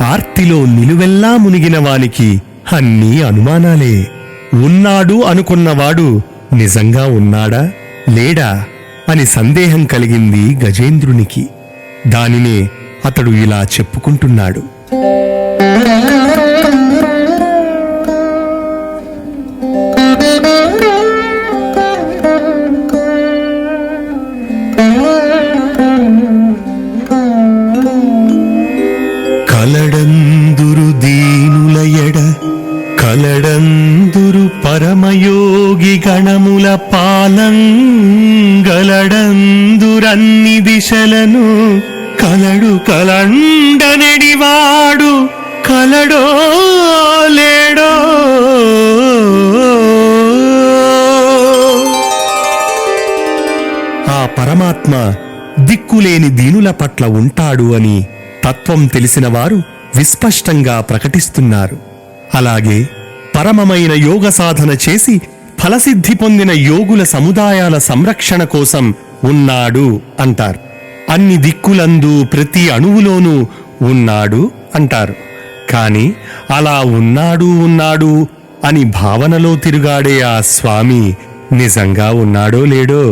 ఆర్తిలో నిలువెల్లా మునిగిన వానికి అన్నీ అనుమానాలే. ఉన్నాడు అనుకున్నవాడు నిజంగా ఉన్నాడా? లేడా? అని సందేహం కలిగింది గజేంద్రునికి. దానినే అతడు ఇలా చెప్పుకుంటున్నాడు. కలడందురు దీనులయడ కలడందురు పరమయోగి గణముల పాలంగలడందురన్ని దిశలను కలడు కలండనడివాడు కలడో లేడో. ఆ పరమాత్మ దిక్కులేని దీనుల పట్ల ఉంటాడు అని తత్వం తెలిసిన వారు విస్పష్టంగా ప్రకటిస్తున్నారు. అలాగే పరమమైన యోగ సాధన చేసి ఫలసిద్ధి పొందిన యోగుల సముదాయాల సంరక్షణ కోసం ఉన్నాడు అంటారు. అన్ని దిక్కులందు ప్రతి అణువులోనూ ఉన్నాడు అంటారు. కాని అలా ఉన్నాడు ఉన్నాడు అని భావనలో తిరుగాడే ఆ స్వామి నిజంగా ఉన్నాడో లేడో